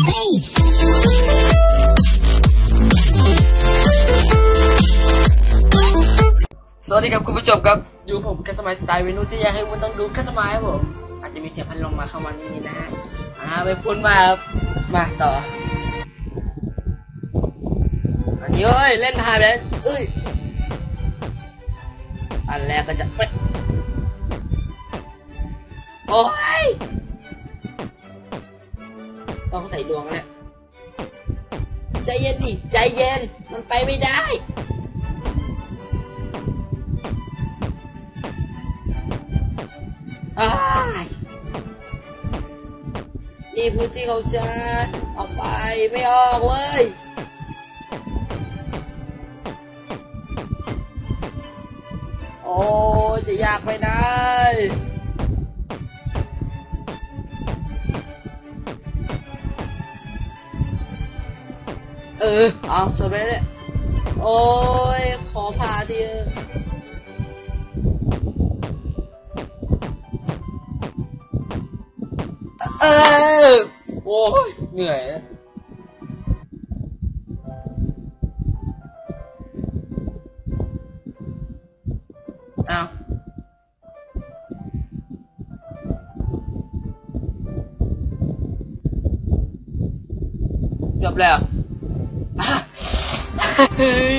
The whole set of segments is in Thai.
สวัสดีครับคุณผู้ชมครับอยู่ผมแคสมัยสไตล์เมนูที่อยากให้คุณต้องดูแคสมัยครับผมอาจจะมีเสียงพัดลมมาเข้ามานิดนึงนะฮะอ่าไปพูดมาครับมาต่ออันนี้เอ้ยเล่นพาไปแล้วเอ้ยอันแรกก็จะโอ้ย ต้องใส่ดวงแล้วใจเย็นดิใจเย็นมันไปไม่ได้อ้ายนี่พื้นที่ของฉันออกไปไม่ออกเว้ยโอ้จะยากไปไห เออเอาสำเร็จเลยโอ้ยขอพาทีเถอะเออโอ้ยเหนื่อยนะเอาจบแล้วอะเฮ้ย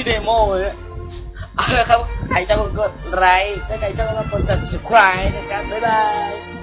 เดโมเลยเอาละครับใครชอบกดไลค์ถ้าใครชอบก็กด subscribe นะครับบ๊ายบาย